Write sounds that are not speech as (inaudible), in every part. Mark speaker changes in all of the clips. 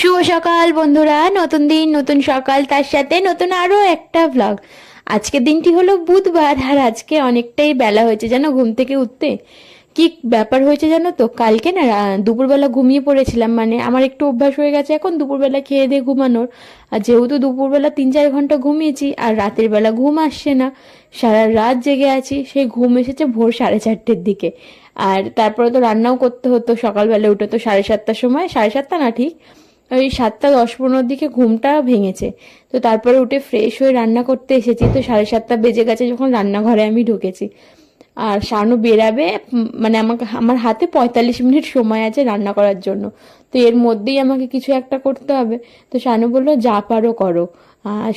Speaker 1: শুভ সকাল বন্ধুরা, নতুন দিন, নতুন সকাল, তার সাথে নতুন আরও একটা ব্লগ আজকের দিনটি হলো বুধবার, আর আজকে অনেকটাই বেলা হয়েছে জানো ঘুম থেকে উঠতে। কি ব্যাপার হয়েছে জানো তো? কালকে না দুপুরবেলা ঘুমিয়ে পড়েছিলাম মানে আমার একটু অভ্যাস হয়ে গেছে এখন দুপুরবেলা খেয়ে দিয়ে ঘুমানোর। আর যেহেতু দুপুরবেলা তিন চার ঘণ্টা ঘুমিয়েছি, আর রাতের বেলা ঘুম আসছে না, সারা রাত জেগে আছি, সেই ঘুম এসেছে ভোর সাড়ে চারটের দিকে। আর তারপরে তো রান্নাও করতে হতো, সকালবেলা উঠে তো সাড়ে সাতটার সময়, সাড়ে সাতটা না ঠিক? ওই সাতটা দশ পনেরোর দিকে ঘুমটা ভেঙেছে। তো তারপরে উঠে ফ্রেশ হয়ে রান্না করতে এসেছি। তো সাড়ে সাতটা বেজে গেছে যখন রান্নাঘরে আমি ঢুকেছি। আর শানু বেরাবে মানে আমাকে, আমার হাতে পঁয়তাল্লিশ মিনিট সময় আছে রান্না করার জন্য। তো এর মধ্যেই আমাকে কিছু একটা করতে হবে। তো শানু বলল, যা পারো করো।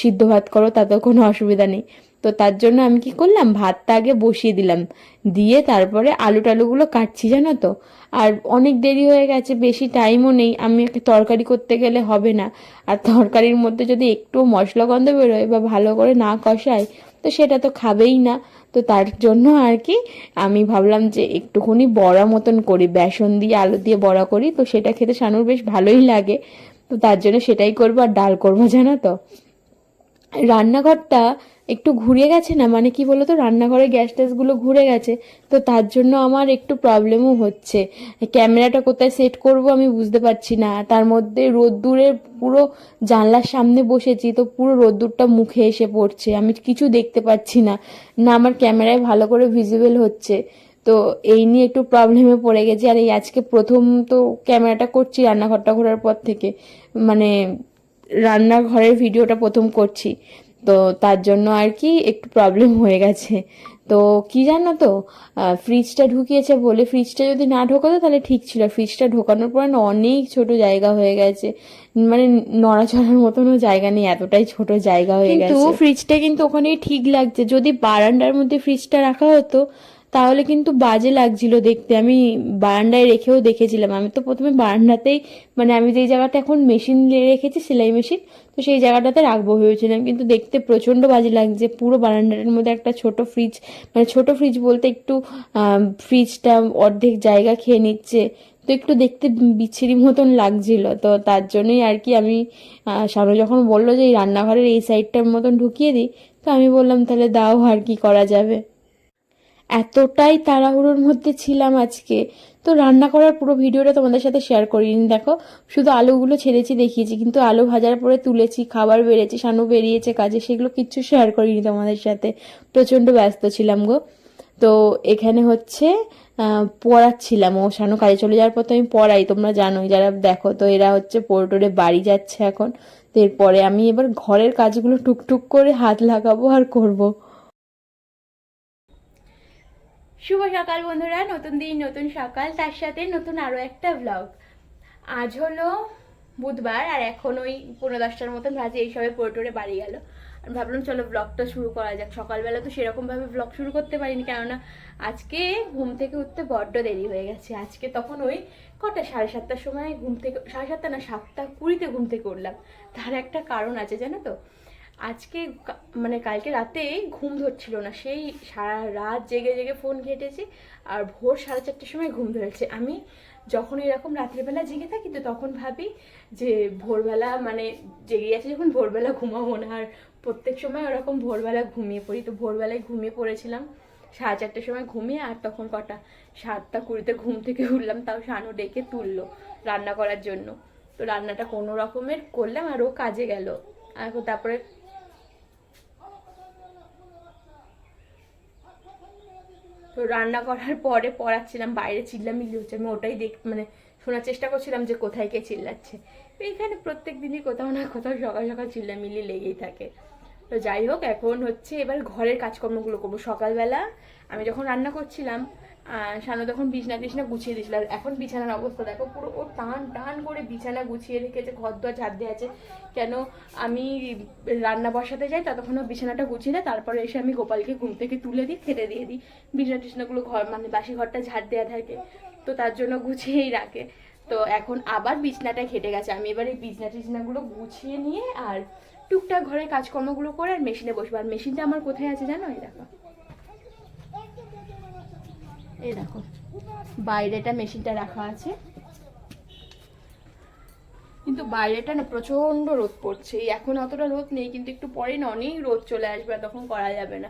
Speaker 1: সিদ্ধ ভাত করো তাতেও কোনো অসুবিধা নেই। তো তার জন্য আমি কি করলাম? ভাতটা আগে বসিয়ে দিলাম। দিয়ে তারপরে আলু টালুগুলো কাটছি, জানো তো? আর অনেক দেরি হয়ে গেছে, বেশি টাইমও নেই। আমি তরকারি করতে গেলে হবে না। আর তরকারির মধ্যে যদি একটু মশলা গন্ধ বেরোয় বা ভালো করে না কষায়, তো সেটা তো খাবেই না। তো তার জন্য আর কি, আমি ভাবলাম যে একটুখানি বড়া মতন করি। বেসন দিয়ে, আলু দিয়ে বড়া করি। তো সেটা খেতে শানুর বেশ ভালোই লাগে। তো তার জন্য সেটাই করব আর ডাল করব, জানো তো? রান্নাঘরটা একটু ঘুরে গেছে না? মানে কি বলতো, রান্নাঘরে গ্যাস ট্যাসগুলো ঘুরে গেছে। তো তার জন্য আমার একটু প্রবলেমও হচ্ছে। ক্যামেরাটা কোথায় সেট করব আমি বুঝতে পারছি না। তার মধ্যে রোদ্দুরের পুরো জানলার সামনে বসেছি, তো পুরো রোদ্দুরটা মুখে এসে পড়ছে। আমি কিছু দেখতে পাচ্ছি না। না, আমার ক্যামেরায় ভালো করে ভিজিবল হচ্ছে। তো এই নিয়ে একটু প্রবলেমে পড়ে গেছি। আর এই আজকে প্রথম তো ক্যামেরাটা করছি রান্নাঘরটা ঘোরার পর থেকে। মানে রান্নাঘরের ভিডিওটা প্রথম করছি। তো তার জন্য আর কি একটু প্রবলেম হয়ে গেছে। তো কি জানো তো ফ্রিজটা ঢুকিয়েছে বলে ফ্রিজটা যদি না ঢোকাতো তাহলে ঠিক ছিল। ফ্রিজটা ঢোকানোর পরে না অনেক ছোট জায়গা হয়ে গেছে। মানে নড়াচড়ার মতনও জায়গা নেই এতটাই ছোট জায়গা হয়ে গেছে। কিন্তু ফ্রিজটা কিন্তু ওখানেই ঠিক লাগছে। যদি বারান্দার মধ্যে ফ্রিজটা রাখা হতো তাহলে কিন্তু বাজে লাগছিল দেখতে। আমি বারান্দায় রেখেও দেখেছিলাম। আমি তো প্রথমে বারান্দাতেই মানে আমি যেই জায়গাটা এখন মেশিন রেখেছি, সেলাই মেশিন তো সেই জায়গাটাতে রাখব ভেবেছিলাম। কিন্তু দেখতে প্রচণ্ড বাজে লাগছে। পুরো বারান্দাটার মধ্যে একটা ছোট ফ্রিজ মানে ছোট ফ্রিজ বলতে একটু ফ্রিজটা অর্ধেক জায়গা খেয়ে নিচ্ছে। তো একটু দেখতে বিচ্ছিরি মতন লাগছিল। তো তার জন্যই আর কি আমি সামনে যখন বলল যে এই রান্নাঘরের এই সাইডটার মতন ঢুকিয়ে দিই, তো আমি বললাম, তাহলে দাও, আর কি করা যাবে? এতটাই তাড়াহুড়োর মধ্যে ছিলাম আজকে। তো রান্না করার পুরো ভিডিওটা তোমাদের সাথে শেয়ার করিনি। দেখো, শুধু আলুগুলো ছেড়েছি, দেখিয়েছি, কিন্তু আলু ভাজার পরে তুলেছি, খাবার বেড়েছি, শানু বেরিয়েছে কাজে, সেগুলো কিচ্ছু শেয়ার করিনি তোমাদের সাথে। প্রচণ্ড ব্যস্ত ছিলাম গো। তো এখানে হচ্ছে পড়াচ্ছিলাম। ও শানু কাজে চলে যাওয়ার পর তো আমি পড়াই, তোমরা জানোই, যারা দেখো, তো এরা হচ্ছে পোর্টোরে বাড়ি যাচ্ছে এখন। তো এরপরে আমি এবার ঘরের কাজগুলো টুকটুক করে হাত লাগাবো আর করব। শুভ সকাল বন্ধুরা, নতুন দিন, নতুন সকাল, তার সাথে নতুন আরও একটা ব্লগ আজ হলো বুধবার, আর এখন ওই পনেরো দশটার মতন ভাজে এই সবে পোর্টোরে বাড়ি গেল। আর ভাবলাম চলো ব্লগটা শুরু করা যাক। সকালবেলা তো সেরকমভাবে ব্লগ শুরু করতে পারিনি, কেননা আজকে ঘুম থেকে উঠতে বড্ড দেরি হয়ে গেছে। আজকে তখন ওই কটা, সাড়ে সাতটার সময় ঘুম থেকে, সাড়ে সাতটা না, সাতটা কুড়িতে ঘুম থেকে উঠলাম। তার একটা কারণ আছে, জানো তো? আজকে মানে কালকে রাতে ঘুম ধরছিল না। সেই সারা রাত জেগে জেগে ফোন ঘেটেছি আর ভোর সাড়ে চারটের সময় ঘুম ধরেছে। আমি যখন এরকম রাত্রিবেলা জেগে থাকি তো তখন ভাবি যে ভোরবেলা মানে জেগে গেছে যখন ভোরবেলা ঘুমাবো না আর প্রত্যেক সময় ওরকম ভোরবেলা ঘুমিয়ে পড়ি। তো ভোরবেলায় ঘুমিয়ে পড়েছিলাম। সাড়ে চারটের সময় ঘুমিয়ে আর তখন কটা? সাতটা কুড়িতে ঘুম থেকে উঠলাম, তাও শানু ডেকে তুললো রান্না করার জন্য। তো রান্নাটা কোনো রকমের করলাম আর ও কাজে গেল। তারপরে তো রান্না করার পরে পড়াচ্ছিলাম, বাইরে চিল্লামিল্লি হচ্ছে। আমি ওটাই দেখ মানে শোনার চেষ্টা করছিলাম যে কোথায় কে চিল্লাচ্ছে। তো এখানে প্রত্যেক দিনই কোথাও না কোথাও সকাল সকাল চিল্লামিল্লি লেগেই থাকে। তো যাই হোক, এখন হচ্ছে এবার ঘরের কাজকর্মগুলো করব। সকালবেলা আমি যখন রান্না করছিলাম শানু তখন বিছনা টিছনা গুছিয়ে দিয়েছিল। আর এখন বিছানার অবস্থা দেখো, পুরো ও টান টান করে বিছানা গুছিয়ে রেখেছে, ঘর দোয়ার ঝাড় দিয়ে আছে। কেন আমি রান্না বসাতে যাই, ততক্ষণ বিছানাটা গুছিয়ে দেয়, তারপরে এসে আমি গোপালকে ঘুম থেকে তুলে দিই খেতে দিয়ে দিই। বিছনা টিছনাগুলো ঘর মানে বাসি ঘরটা ঝাড় দেওয়া থাকে, তো তার জন্য গুছিয়েই রাখে। তো এখন আবার বিছনাটা খেটে গেছে। আমি এবার এই বিছনা টিছনাগুলো গুছিয়ে নিয়ে আর টুকটাক ঘরের কাজকর্মগুলো করে আর মেশিনে বসবো। আর মেশিনটা আমার কোথায় আছে জানো? এই দেখো। এই দেখো, বাইরেটা মেশিনটা রাখা আছে। কিন্তু বাইরেটা না প্রচণ্ড রোদ পড়ছে। এখন অতটা রোদ নেই, কিন্তু একটু পরে না অনেক রোদ চলে আসবে আর তখন করা যাবে না।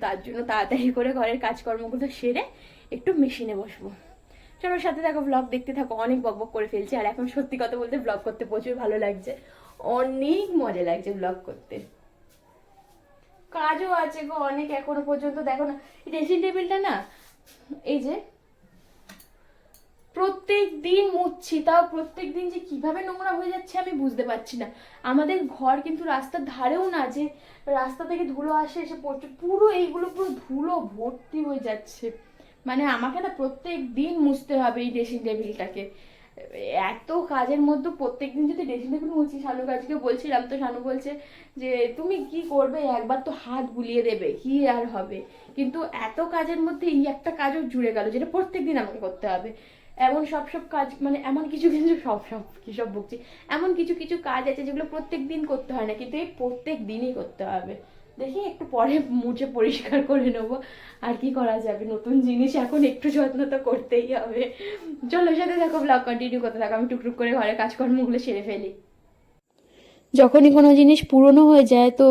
Speaker 1: তার জন্য তাড়াতাড়ি করে ঘরের কাজকর্মগুলো সেরে একটু মেশিনে বসবো। চলো সাথে থাকো ব্লগ দেখতে থাকো, অনেক বক বক করে ফেলছি। আর এখন সত্যি কথা বলতে ব্লগ করতে প্রচুর ভালো লাগছে। অনেক মজা লাগছে ব্লগ করতে। কাজও আছে গো, অনেক এখনও পর্যন্ত। দেখো না ড্রেসিং টেবিলটা না এই যে, প্রত্যেক দিন মুছছি তাও প্রত্যেক দিন যে কীভাবে নোংরা হয়ে যাচ্ছে আমি বুঝতে পারছি না। আমাদের ঘর কিন্তু রাস্তার ধারেও না যে রাস্তা থেকে ধুলো আসে, এসে পড়ছে, পুরো এইগুলো পুরো ধুলো ভর্তি হয়ে যাচ্ছে। মানে আমাকে না প্রত্যেক দিন মুছতে হবে এই ড্রেসিং টেবিলটাকে এত কাজের মধ্যে প্রত্যেক দিন যদি ড্রেসিং টেবিল মুছি শানু কাজকে বলছিলাম তো শানু বলছে যে, তুমি কি করবে? একবার তো হাত বুলিয়ে দেবে, কি আর হবে? কিন্তু এত কাজের মধ্যে এই একটা কাজও জুড়ে গেল যেটা প্রত্যেক দিন আমাকে করতে হবে। এমন সব সব কাজ মানে এমন কিছু কিছু (laughs) সব সব কি সব বকছি এমন কিছু কিছু কাজ আছে যেগুলো প্রত্যেক দিন করতে হয় না, কিন্তু এই প্রত্যেক দিনই করতে হবে। দেখি একটু পরে মুছে পরিষ্কার করে নেব। আর কি করা যাবে? নতুন জিনিস এখন একটু যত্ন তো করতেই হবে। চলো সাথে দেখো ব্লগ কন্টিনিউ করতে থাকো। আমি টুকটুক করে ঘরে কাজকর্মগুলো সেরে ফেলি। যখনই কোনো জিনিস পুরনো হয়ে যায় তো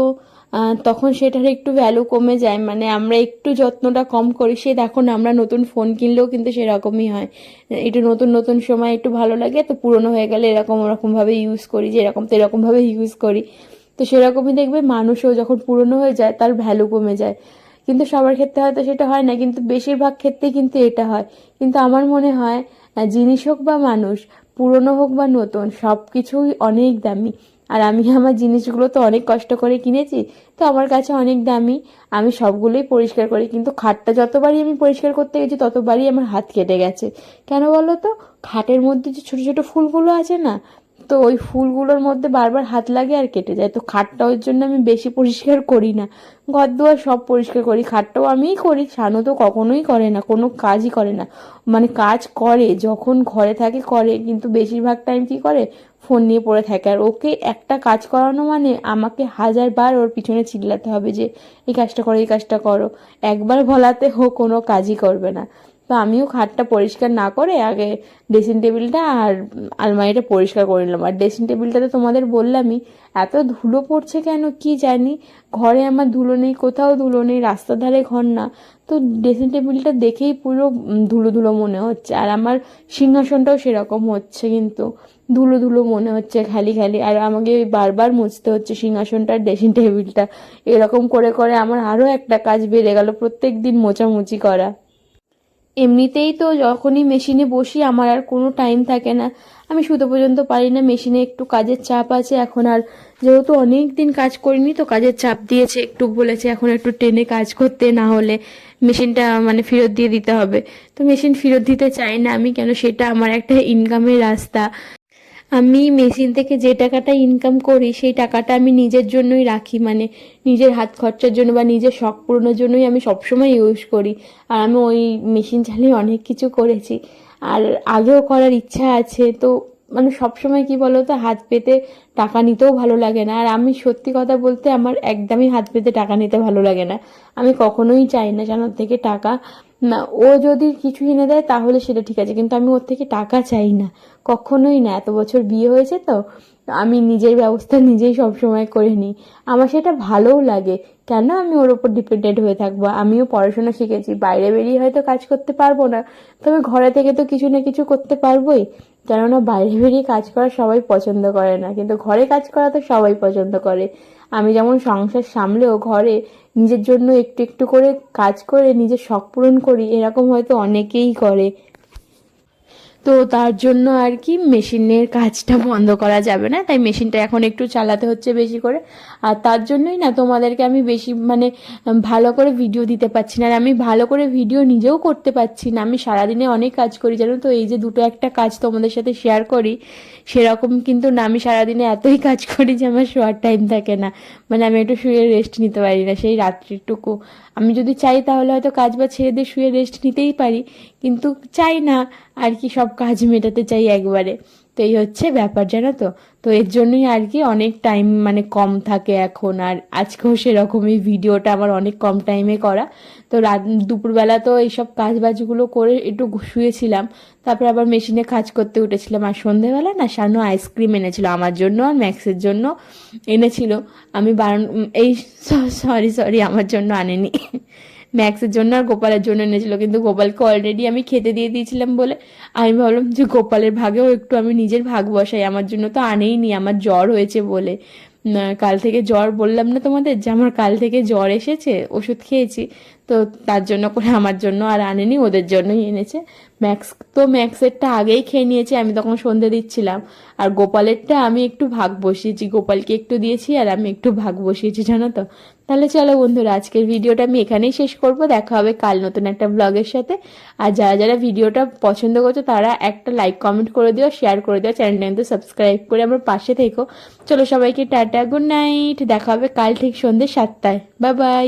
Speaker 1: তখন সেটার একটু ভ্যালু কমে যায়। মানে আমরা একটু যত্নটা কম করি। সে দেখো না, আমরা নতুন ফোন কিনলেও কিন্তু সেরকমই হয়। একটু নতুন নতুন সময় একটু ভালো লাগে। তো পুরনো হয়ে গেলে এরকম, ওরকমভাবে ইউজ করি। যে এরকম তো এরকমভাবে ইউজ করি। তো সেরকমই দেখবে মানুষও যখন পুরনো হয়ে যায়, তার ভ্যালু কমে যায়। কিন্তু সবার ক্ষেত্রে হয়তো সেটা হয় না, কিন্তু বেশিরভাগ ক্ষেত্রে কিন্তু এটা হয়। কিন্তু আমার মনে হয় জিনিস হোক বা মানুষ, পুরনো হোক বা নতুন সব কিছুই অনেক দামি। আর আমি আমার জিনিসগুলো তো অনেক কষ্ট করে কিনেছি, তো আমার কাছে অনেক দামি, আমি সবগুলোই পরিষ্কার করি। কিন্তু খাটটা যতবারই আমি পরিষ্কার করতে গেছি, ততবারই আমার হাত কেটে গেছে। কেন বলো তো খাটের মধ্যে যে ছোট ছোট ফুলগুলো আছে না তো ওই ফুলগুলোর মধ্যে বারবার হাত লাগে আর কেটে যায়। তো খাটটা ওর জন্য আমি বেশি পরিষ্কার করি না। ঘর দুয়ার সব পরিষ্কার করি। খাটটাও আমিই করি, শানু তো কখনোই করে না, কোনো কাজই করে না। মানে কাজ করে, যখন ঘরে থাকে করে, কিন্তু বেশিরভাগ টাইম কি করে? ফোন নিয়ে পড়ে থাকে। আর ওকে একটা কাজ করানো মানে আমাকে হাজার বার ওর পিছনে চিল্লাতে হবে যে, এই কাজটা করো, এই কাজটা করো। একবার বলাতে ও কোনো কাজই করবে না। তো আমিও খাটটা পরিষ্কার না করে আগে ড্রেসিং টেবিলটা আর আলমারিটা পরিষ্কার করে নিলাম। আর ড্রেসিং টেবিলটা তো তোমাদের বললামই, এত ধুলো পড়ছে কেন কি জানি? ঘরে আমার ধুলো নেই, কোথাও ধুলো নেই, রাস্তার ধারে ঘর না। তো ড্রেসিং টেবিলটা দেখেই পুরো ধুলো ধুলো মনে হচ্ছে। আর আমার সিংহাসনটাও সেরকম হচ্ছে কিন্তু, ধুলো ধুলো মনে হচ্ছে খালি খালি। আর আমাকে বারবার মুছতে হচ্ছে সিংহাসনটার ড্রেসিং টেবিলটা এরকম করে করে আমার আরও একটা কাজ বেড়ে গেল প্রত্যেক দিন মোছামুছি করা। এমনিতেই তো যখনই মেশিনে বসি, আমার আর কোনো টাইম থাকে না। আমি শুতে পর্যন্ত পারি না, মেশিনে একটু কাজের চাপ আছে এখন, আর যেহেতু অনেক দিন কাজ করিনি, তো কাজের চাপ দিয়েছে একটু বলেছে, এখন একটু টেনে কাজ করতে, না হলে মেশিনটা মানে ফেরত দিয়ে দিতে হবে। তো মেশিন ফেরত দিতে চাই না আমি, কেন সেটা আমার একটা ইনকামের রাস্তা। আমি মেশিন থেকে যে টাকাটা ইনকাম করি, সেই টাকাটা আমি নিজের জন্যই রাখি। মানে নিজের হাত খরচার জন্য বা নিজের শখ পূরণের জন্যই আমি সবসময় ইউজ করি। আর আমি ওই মেশিন চালিয়ে অনেক কিছু করেছি। আর আগেও করার ইচ্ছা আছে। তো মানে সবসময় কি বলো তো হাত পেতে টাকা নিতেও ভালো লাগে না। আর আমি সত্যি কথা বলতে আমার একদমই হাত পেতে টাকা নিতে ভালো লাগে না। আমি কখনোই চাই না যেন থেকে টাকা, না, ও যদি কিছু এনে দেয় তাহলে সেটা ঠিক আছে। কিন্তু আমি ওর থেকে টাকা চাই না। কখনোই না, এত বছর বিয়ে হয়েছে তো, আমি নিজের ব্যবস্থা নিজেই সবসময় করে নিই। আমার সেটা ভালোও লাগে। কেন আমি ওর ওপর ডিপেন্ডেন্ট হয়ে থাকব? আমিও পড়াশোনা শিখেছি, বাইরে বেরিয়ে হয়তো কাজ করতে পারব না। তবে ঘরে থেকে তো কিছু না কিছু করতে পারবোই। কেননা বাইরে বেরিয়ে কাজ করা সবাই পছন্দ করে না, কিন্তু ঘরে কাজ করা তো সবাই পছন্দ করে। আমি যেমন সংসার সামলেও ঘরে নিজের জন্য একটু একটু করে কাজ করে নিজের শখ পূরণ করি, এরকম হয়তো অনেকেই করে। তো তার জন্য আর কি মেশিনের কাজটা বন্ধ করা যাবে না। তাই মেশিনটা এখন একটু চালাতে হচ্ছে বেশি করে। আর তার জন্যই না তোমাদেরকে আমি বেশি মানে ভালো করে ভিডিও দিতে পারছি না। আর আমি ভালো করে ভিডিও নিজেও করতে পারছি না। আমি সারাদিনে অনেক কাজ করি, জানো তো? এই যে দুটো একটা কাজ তোমাদের সাথে শেয়ার করি সেরকম কিন্তু না, আমি সারাদিনে এতই কাজ করি যে আমার শোয়ার টাইম থাকে না। মানে আমি একটু শুয়ে রেস্ট নিতে পারি না, সেই রাত্রিটুকু। আমি যদি চাই তাহলে হয়তো কাজ বা ছেড়ে দিয়ে শুয়ে রেস্ট নিতেই পারি, কিন্তু চাই না। আর কি সব কাজ মেটাতে চাই একবারে। তো এই হচ্ছে ব্যাপার, জানো তো? তো এর জন্যই আর কি অনেক টাইম মানে কম থাকে এখন, আর আজকেও সেরকমই ভিডিওটা আমার অনেক কম টাইমে করা। তো রাত, দুপুরবেলা তো এইসব কাজ বাজগুলো করে একটু শুয়েছিলাম, তারপরে আবার মেশিনে কাজ করতে উঠেছিলাম, আর সন্ধেবেলা না শানু আইসক্রিম এনেছিল আমার জন্য আর ম্যাক্সের জন্য এনেছিল। আমি বারণ, এই সরি সরি আমার জন্য আনেনি। ম্যাক্সের জন্য আর গোপালের জন্য এনেছিল। কিন্তু গোপালকে অলরেডি আমি খেতে দিয়ে দিয়েছিলাম বলে আমি ভাবলাম যে গোপালের ভাগেও একটু আমি নিজের ভাগ বসাই। আমার জন্য তো আনেই নি আমার জ্বর হয়েছে বলে। কাল থেকে জ্বর বললাম না তোমাদের? যে আমার কাল থেকে জ্বর এসেছে, ওষুধ খেয়েছি। তো তার জন্য করে আমার জন্য আর আনেনি, ওদের জন্যই এনেছে। ম্যাক্স, তো ম্যাক্সেরটা আগেই খেয়ে নিয়েছে, আমি তখন সন্ধে দিচ্ছিলাম। আর গোপালেরটা আমি একটু ভাগ বসিয়েছি, গোপালকে একটু দিয়েছি আর আমি একটু ভাগ বসিয়েছি, জানো তো। তাহলে চলো বন্ধুরা, আজকের ভিডিওটা আমি এখানেই শেষ করব। দেখা হবে কাল নতুন একটা ব্লগের সাথে। আর যারা যারা ভিডিওটা পছন্দ করছ, তারা একটা লাইক কমেন্ট করে দিও শেয়ার করে দিও চ্যানেলটা কিন্তু সাবস্ক্রাইব করে আমার পাশে থেকো। চলো সবাইকে টাটা গুড নাইট দেখা হবে কাল ঠিক সন্ধ্যে সাতটায়। Bye bye